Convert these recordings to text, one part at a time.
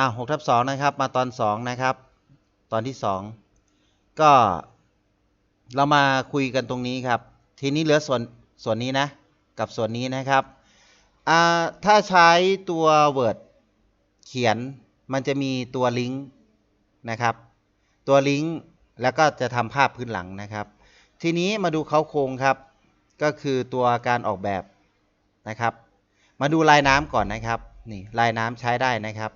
อ่าหกทับสองนะครับ มาตอนสองนะครับ ตอนที่สองก็เรามาคุยกันตรงนี้ครับ ทีนี้เหลือส่วนส่วนนี้นะ กับส่วนนี้นะครับอ่าถ้าใช้ตัว Word เขียนมันจะมีตัวลิงก์นะครับ ตัวลิงก์แล้วก็จะทำภาพพื้นหลังนะครับ ทีนี้มาดูเขาโครงครับ ก็คือตัวการออกแบบนะครับ มาดูลายน้ำก่อนนะครับ นี่ลายน้ำใช้ได้นะครับ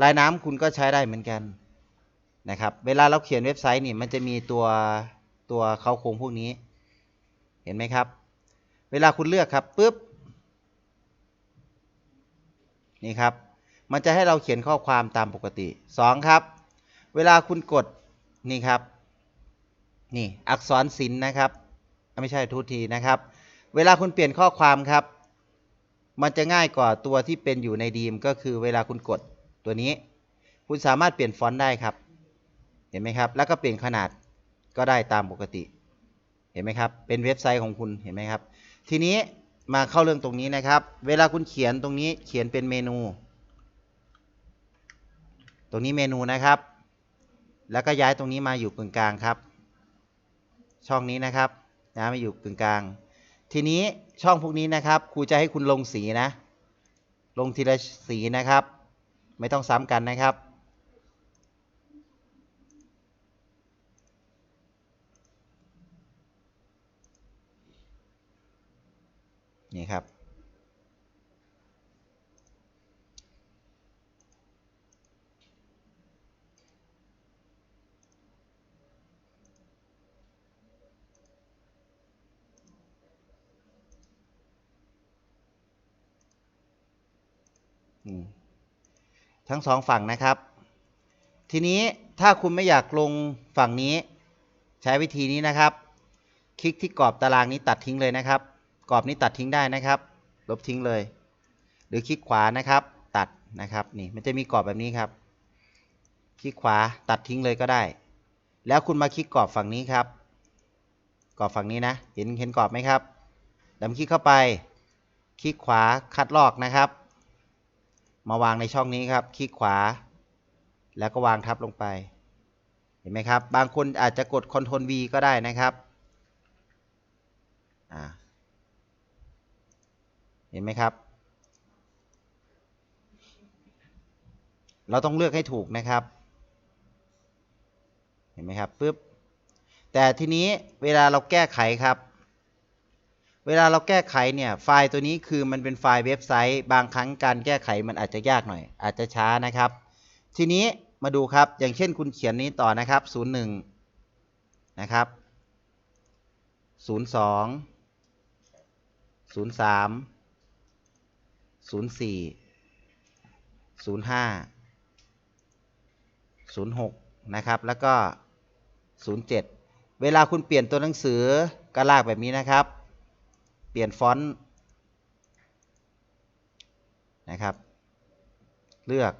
ลายน้ำคุณก็ใช้ได้เหมือนกันนะครับ เวลาเราเขียนเว็บไซต์นี่มันจะมีตัวตัวเขาโครงพวกนี้ เห็นไหมครับ เวลาคุณเลือกครับปุ๊บนี่ครับ มันจะให้เราเขียนข้อความตามปกติสองครับ เวลาคุณกดนี่ครับ นี่อักษรศิลป์นะครับ ไม่ใช่ทุทีนะครับ เวลาคุณเปลี่ยนข้อความครับ มันจะง่ายกว่าตัวที่เป็นอยู่ในดีมก็คือเวลาคุณกด ตัวนี้คุณสามารถเปลี่ยนฟอนต์ได้ครับ เห็นไหมครับ แล้วก็เปลี่ยนขนาดก็ได้ตามปกติ เห็นไหมครับ เป็นเว็บไซต์ของคุณ เห็นไหมครับ ทีนี้มาเข้าเรื่องตรงนี้นะครับ เวลาคุณเขียนตรงนี้เขียนเป็นเมนู ตรงนี้เมนูนะครับ แล้วก็ย้ายตรงนี้มาอยู่กึ่งกลางครับ ช่องนี้นะครับย้ายมาอยู่กึ่งกลาง ทีนี้ช่องพวกนี้นะครับ ครูจะให้คุณลงสีนะ ลงทีละสีนะครับ ไม่ต้องซ้ำกันนะครับ นี่ครับ อืม ทั้งสองฝั่งนะครับ ทีนี้ถ้าคุณไม่อยากลงฝั่งนี้ ใช้วิธีนี้นะครับ คลิกที่กรอบตารางนี้ตัดทิ้งเลยนะครับ กรอบนี้ตัดทิ้งได้นะครับ ลบทิ้งเลย หรือคลิกขวานะครับ ตัดนะครับนี่มันจะมีกรอบแบบนี้ครับ คลิกขวาตัดทิ้งเลยก็ได้ แล้วคุณมาคลิกกรอบฝั่งนี้ครับ กรอบฝั่งนี้นะ เห็นเห็นกรอบไหมครับดัมคลิกเข้าไป คลิกขวาคัดลอกนะครับ มาวางในช่องนี้ครับ คลิกขวา แล้วก็วางทับลงไป เห็นไหมครับ บางคนอาจจะกด Ctrl V ก็ได้นะครับเห็นไหมครับ เราต้องเลือกให้ถูกนะครับ เห็นไหมครับปึ๊บแต่ทีนี้เวลาเราแก้ไขครับ เวลาเราแก้ไขเนี่ยไฟล์ตัวนี้คือมันเป็นไฟล์เว็บไซต์ บางครั้งการแก้ไขมันอาจจะยากหน่อย อาจจะช้านะครับ ทีนี้มาดูครับอย่างเช่นคุณเขียนนี้ต่อนะครับ 01 นะครับ 02 03 04 05 06 นะครับ แล้วก็ 07 เวลาคุณเปลี่ยนตัวหนังสือก็ลากแบบนี้นะครับ เปลี่ยนฟอนต์นะครับ เลือก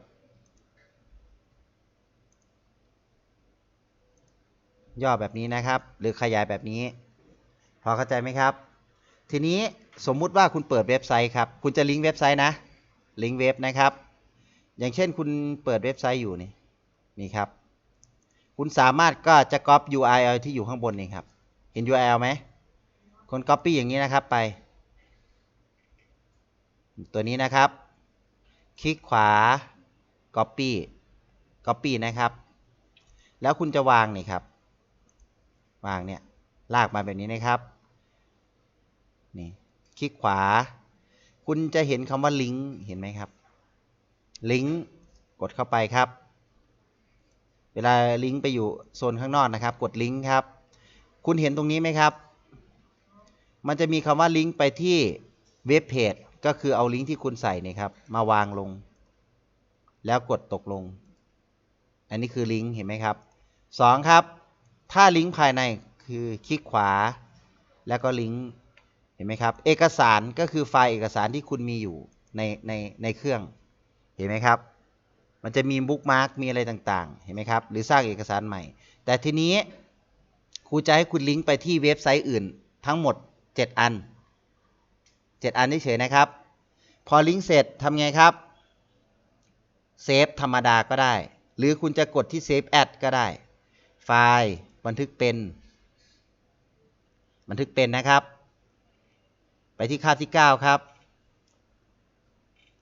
ย่อแบบนี้นะครับ หรือขยายแบบนี้ พอเข้าใจไหมครับ ทีนี้สมมุติว่าคุณเปิดเว็บไซต์ครับ คุณจะลิงก์เว็บไซต์นะ ลิงก์เว็บนะครับ อย่างเช่นคุณเปิดเว็บไซต์อยู่นี่ นี่ครับ คุณสามารถก็จะก๊อป URL ที่อยู่ข้างบนนี่ครับ เห็น URL ไหม คน Copy อย่างนี้นะครับไป ตัวนี้นะครับ คลิกขวา Copy Copy นะครับ แล้วคุณจะวางนี่ครับ วางเนี่ยลากมาแบบนี้นะครับนี่คลิกขวา คุณจะเห็นคำว่าลิงก์เห็นไหมครับลิงก์กดเข้าไปครับ เวลาลิงก์ไปอยู่โซนข้างนอกนะครับ กดลิงก์ครับ คุณเห็นตรงนี้ไหมครับ มันจะมีคำว่าลิงก์ไปที่เว็บเพจก็คือเอาลิงก์ที่คุณใส่นี่ครับ มาวางลง แล้วกดตกลง อันนี้คือลิงก์เห็นไหมครับสองครับ ถ้าลิงก์ภายในคือคลิกขวา แล้วก็ลิงก์เห็นไหมครับ เอกสารก็คือไฟล์เอกสารที่คุณมีอยู่ในในในเครื่องเห็นไหมครับ มันจะมีบุ๊กมาร์กมีอะไรต่างๆ เห็นไหมครับ หรือสร้างเอกสารใหม่ แต่ทีนี้ครูจะให้คุณลิงก์ไปที่เว็บไซต์อื่นทั้งหมด 7 อัน 7 อันเฉยๆนะครับ พอลิงก์เสร็จทำไงครับเซฟธรรมดาก็ได้ หรือคุณจะกดที่เซฟแอดก็ได้ ไฟล์บันทึกเป็น บันทึกเป็นนะครับ ไปที่คาบที่ 9 ครับ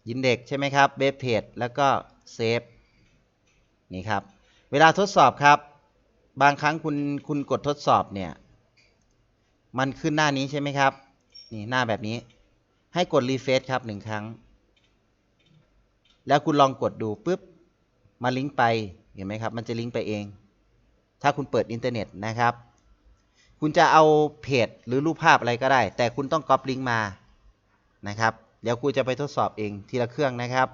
ยินเด็กใช่ไหมครับเว็บเพจแล้วก็เซฟนี่ครับ เวลาทดสอบครับ บางครั้งคุณคุณกดทดสอบเนี่ย มันขึ้นหน้านี้ใช่ไหมครับ นี่หน้าแบบนี้ ให้กดรีเฟซครับหนึ่งครั้ง แล้วคุณลองกดดูปุ๊บ มาลิงก์ไป เห็นไหมครับ มันจะลิงก์ไปเอง ถ้าคุณเปิดอินเทอร์เน็ตนะครับ คุณจะเอาเพจหรือรูปภาพอะไรก็ได้ แต่คุณต้องก๊อปลิงก์มา นะครับ เดี๋ยวครูจะไปทดสอบเองทีละเครื่องนะครับ